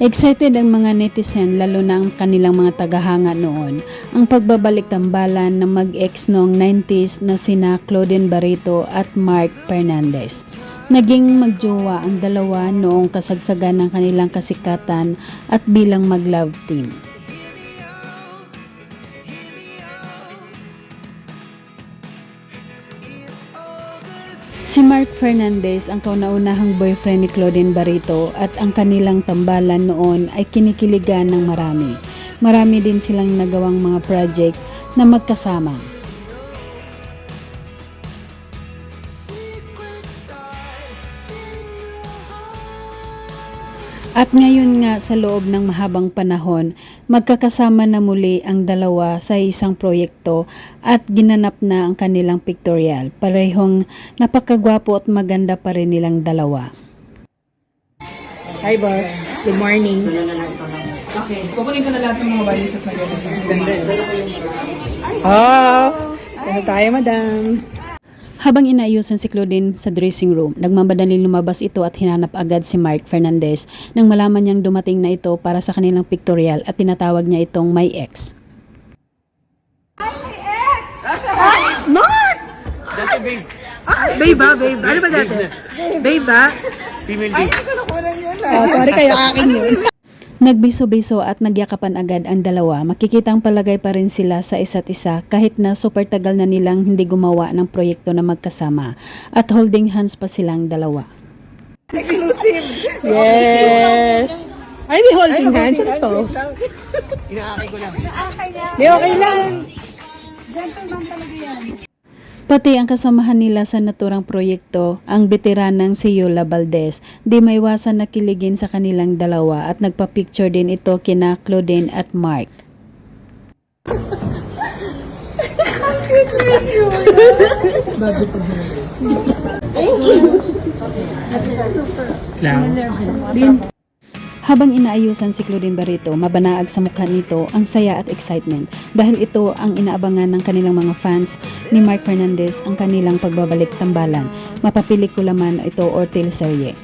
Excited ang mga netizen lalo na ang kanilang mga tagahanga noon. Ang pagbabalik tambalan ng mag-ex noong 90s na sina Claudine Barreto at Mark Fernandez. Naging magjowa ang dalawa noong kasagsagan ng kanilang kasikatan at bilang mag-love team. Si Mark Fernandez ang kauna-unahang boyfriend ni Claudine Barreto at ang kanilang tambalan noon ay kinikiligan ng marami. Marami din silang nagawang mga project na magkasama. At ngayon nga sa loob ng mahabang panahon, magkakasama na muli ang dalawa sa isang proyekto at ginanap na ang kanilang pictorial. Parehong napakagwapo at maganda pa rin nilang dalawa. Hi, boss. Good morning. Okay, kukunin ko na lahat ng mga valises na gano'n. Oh, ano tayo, madam? Habang inaayusan si Claudine sa dressing room, nagmamadaling lumabas ito at hinanap agad si Mark Fernandez nang malaman niyang dumating na ito para sa kanilang pictorial at tinatawag niya itong my ex. Mark! Ah, babe ba? Babe? Ano ba dati? Babe ba? Female babe. Oh, sorry kayo, akin yun. Nagbiso-biso at nagyakapan agad ang dalawa. Makikitang palagay pa rin sila sa isa't isa kahit na super tagal na nilang hindi gumawa ng proyekto na magkasama at holding hands pa silang dalawa. Yes. Ay, may holding hands. Ano to? Inaakay ko lang. May okay lang. Pati ang kasamahan nila sa naturang proyekto, ang veteranang si Yola Valdez, di maiwasan na kiligin sa kanilang dalawa at nagpa-picture din ito kina Claudine at Mark. Habang inaayusan si Claudine Barreto, mabanaag sa mukha nito ang saya at excitement dahil ito ang inaabangan ng kanilang mga fans ni Mark Fernandez ang kanilang pagbabalik tambalan. Mapapelikula man ito or teleserye.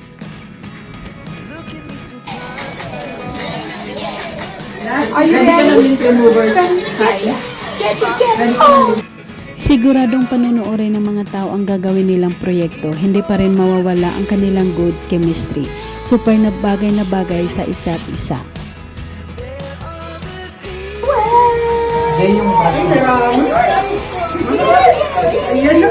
Siguradong panunuorin ng mga tao ang gagawin nilang proyekto, hindi pa rin mawawala ang kanilang good chemistry. Super na bagay na bagay sa isa't isa. Yan yung Ay. Ayan.